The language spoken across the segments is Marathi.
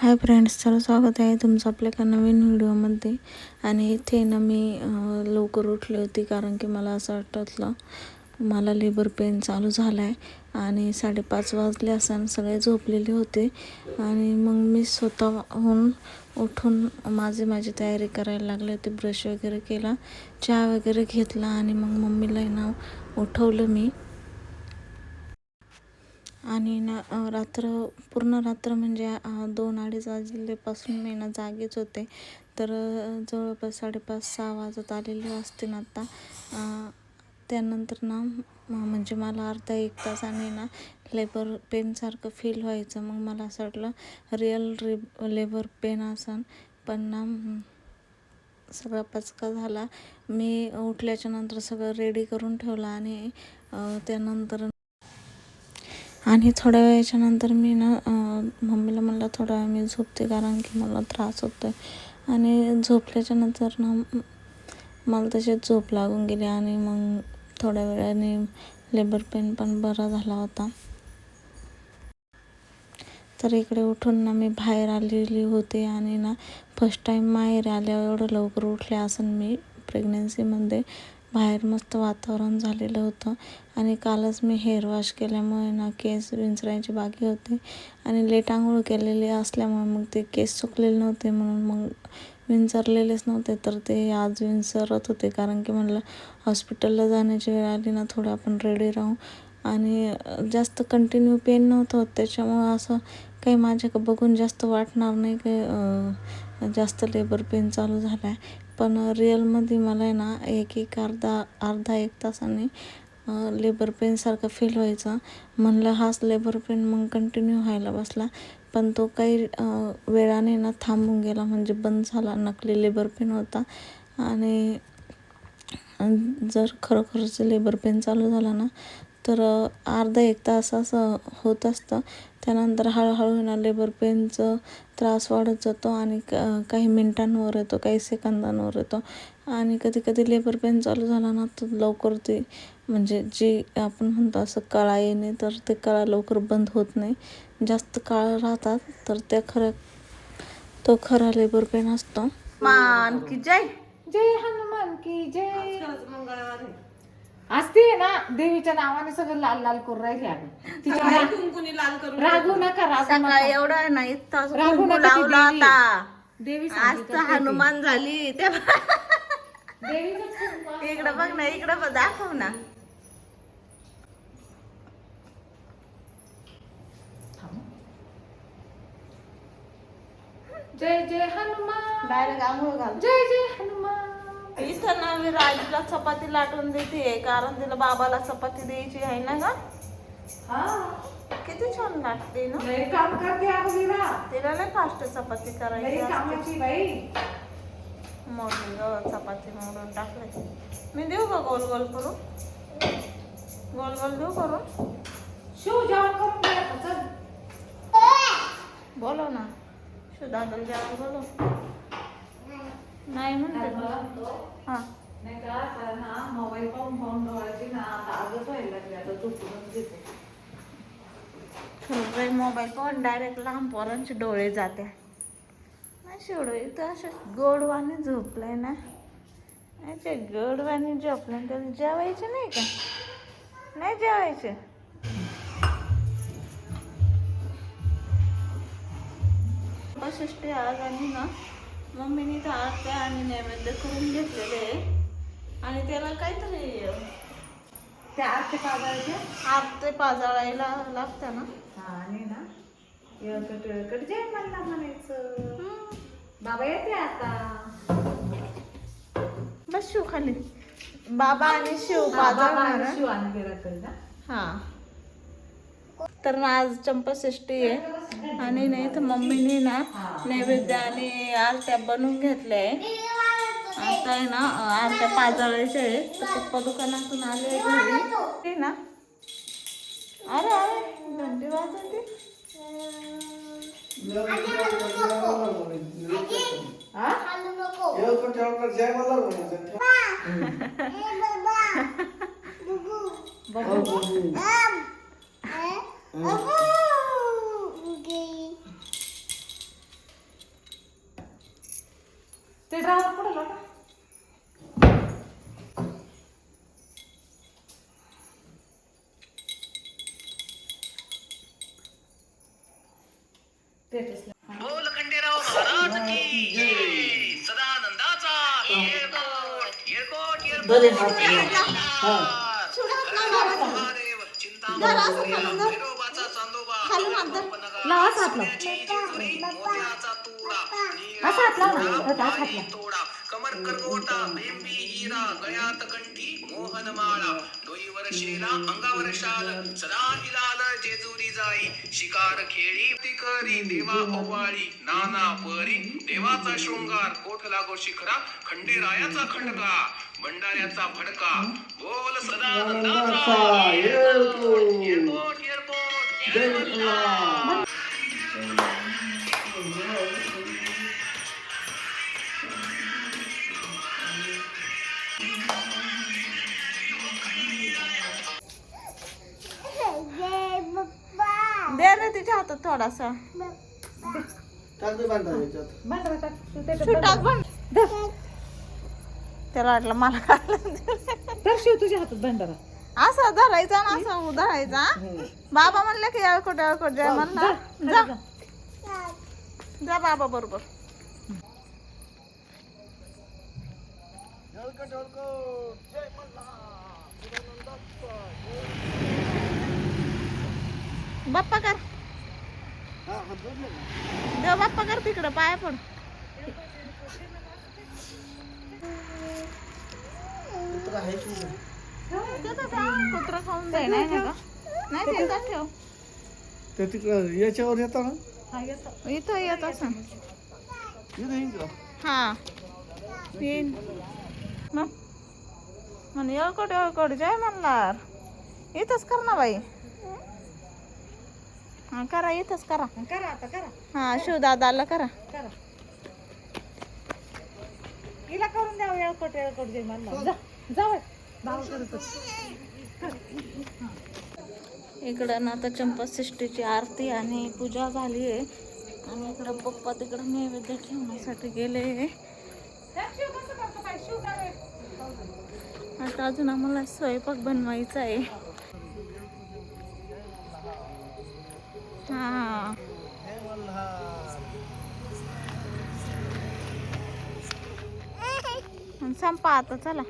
हाय फ्रेंड्स चला स्वागत आहे तुमचं आपल्या एका नवीन व्हिडिओमध्ये. आणि इथे ना मी लवकर उठली होती कारण की मला असं वाटतलं मला लेबर पेन चालू झाला आहे आणि साडेपाच वाजले असं सगळे झोपलेले होते. आणि मग मी स्वतःहून उठून माझी माझी तयारी करायला लागले होते ब्रश वगैरे केला चहा वगैरे घेतला आणि मग मम्मीला ना उठवलं मी. आणि ना रात्र पूर्ण रात्र म्हणजे दोन अडीच वाजलेपासून मी ना जागेच होते. तर जवळपास साडेपाच सहा वाजत आलेले असते ना आता त्यानंतर ना म्हणजे मला अर्धा एक तासाने ना लेबर पेनसारखं फील व्हायचं. मग मला असं वाटलं रिअल रि लेबर पेन असन. पण ना सगळा पचका झाला. मी उठल्याच्या नंतर सगळं रेडी करून ठेवलं आणि त्यानंतर आणि थोड्या वेळाच्या नंतर मी ना मम्मीला म्हणलं थोडा वेळ मी झोपते कारण की मला त्रास होतो आहे आणि झोपल्याच्या नंतर ना मला तशीच झोप लागून गेली आणि मग थोड्या वेळाने लेबर पेन पण बरा झाला होता. तर इकडे उठून ना मी बाहेर आलेली होते आणि ना फर्स्ट टाईम माहेर आल्यावर एवढं लवकर उठले असं मी प्रेग्नन्सीमध्ये बाहेर मस्त वातावरण झालेलं होतं. आणि कालच मी हेअर वॉश केल्यामुळे ना केस विंचरायचे बाकी होते. आणि लेट आंघोळ केलेली असल्यामुळे मग ते केस सुकलेले नव्हते म्हणून मग विंचरलेलेच नव्हते. तर ते आज विंचरत होते कारण की म्हटलं हॉस्पिटलला जाण्याची वेळ आली ना थोडं आपण रेडी राहू. आणि जास्त कंटिन्यू पेन नव्हतं होत. त्याच्यामुळं असं काही माझ्याकडं बघून जास्त वाटणार नाही काही जास्त लेबर पेन चालू झाला आहे पण रिअलमध्ये मला आहे ना एक एक अर्धा अर्धा एक तासाने लेबर पेनसारखं फील व्हायचं. म्हणलं हाच लेबर पेन मग कंटिन्यू व्हायला बसला. पण तो काही वेळाने ना थांबून गेला. म्हणजे बंद झाला. नकली लेबर पेन होता. आणि जर खरोखरच लेबर पेन चालू झाला ना तर अर्धा एक तास असं होत असतं. त्यानंतर हळूहळू ना लेबर पेनचं त्रास वाढत जातो आणि क काही मिनटांवर येतो काही सेकंदांवर येतो. आणि कधी कधी लेबर पेन चालू झाला ना तर लवकर ते म्हणजे जी आपण म्हणतो असं कळा येणे तर ते कळा लवकर बंद होत नाही. जास्त काळ राहतात तर त्या खऱ्या तो खरा लेबर पेन असतो. मान की जय! जय हनुमान की जय! आज ती आहे ना देवीच्या नावाने सगळं लाल लाल करून राहिली आम्ही. तिच्या रागू नका रागू सकाळी नका एवढा नाही रागू नका ती लावला देवी. होता देवी आज तर हनुमान झाली. ते देवीचंच कुंकू आहे. इकडं बघ ना इकडं बघ दाखव ना. जय जय हनुमान. डायरेक्ट आंघोळ घाल. जय जय हनुमान. इथं ना मी राजूला चपाती लाटून देते कारण तिला बाबाला चपाती द्यायची आहे ना ग. हा. किती छान लागते ना. लय काम करते अगोदरा तिला. नाही फास्ट चपाती करायची असते. कामाची बाई. मोडली ग चपाती मोडून टाकले. मी देऊ का गोल गोल करून. गोल गोल देऊ करून. शिव जेवण करून घे आता, चल. बोलो ना. जेवण बोलो नाही म्हणते हा. नाही का मोबाईल पाहून पाहून डोळ्याची ना आता आगच व्हायला लागली आता झोपूनच घेते. खरं मोबाईल पाहून डायरेक्ट लहान पोरांचे डोळे जाते. नाही शेवढं इथं असं गोडवाने झोपलंय ना. अच्छा गोडवाने झोपलं तर जेवायचे नाही का? नाही जेवायचे? वशिष्ठी आज आणि ना. मम्मीने तर आरत्या आणि नैवेद्य करून घेतलेले आहे. आणि त्याला काहीतरी त्या आरती पाजायचे? आरते पाजाळायला लागतं ना. हा आणि ना जय मला म्हणायचं. बाबा येते आता. बस शिव खाली. बाबा आणि शिव आणि शिव आणि हा. तर आज चंपाषष्ठी आहे. आणि नाही तर मम्मीने ना नैवेद्य आणि आरत्या बनवून घेतल्या आहे आता आहे ना आरत्या पाजाळायच्या आहेत. तर पप्पा दुकानातून आले घरी. ते ना. अरे अरे घंटी वाजवते. बघू. बोल खंडेराव महाराज की जय. सदानंदाचा. भैरोबाचा चांदोबा. तोडा. कमर करगोटा बेंबी हिरा गळ्यात कंठी मोहन माळा अंगावर शाल सदा हिलाल जेजुरी जाई. शिकार खेळी. ती करी देवा ओवाळी. नाना परी. देवाचा शृंगार. कोठ लागो शिखरा? खंडेरायाचा खंडका. भंडाऱ्याचा फडका बोल सदा. येळकोट येळकोट छोटाच पण त्याला वाटलं मला काय तर शिव तुझ्या हातात भांडारा असा धरायचा ना असा धरायचा बाबा म्हणले की येळकोट येळकोट जय म्हणला. जा जा. बाबा बरोबर. बाप्पा कर? देव बाप्पा कर तिकडं पाया कुत्रा? कुत्र खाऊन जाय नाही ना का नाही ठेव ते तिकडं याच्यावर येतं ना? हा येतो. इथं येत असं? हा. येईन. मग? म्हणे येळकोट येळकोट जय मल्हार इथंच कर ना बाई. हा करा इथंच करा. करा आता करा. हा शिवदादाला करा. करा. हिला करून द्यावं येळकोट येळकोट जय मला जाऊ भाव करतो इकडं ना आता चंपाषष्ठीची आरती आणि पूजा झाली आहे. आणि इकडं पप्पा तिकडं नैवेद्य ठेवण्यासाठी गेले आता अजून आम्हाला स्वयंपाक बनवायचा आहे. हा. संपा आता चला.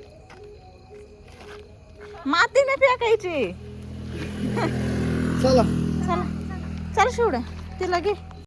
मातीने फेकायची. चला. चला. चल शिवड्या तिला घे.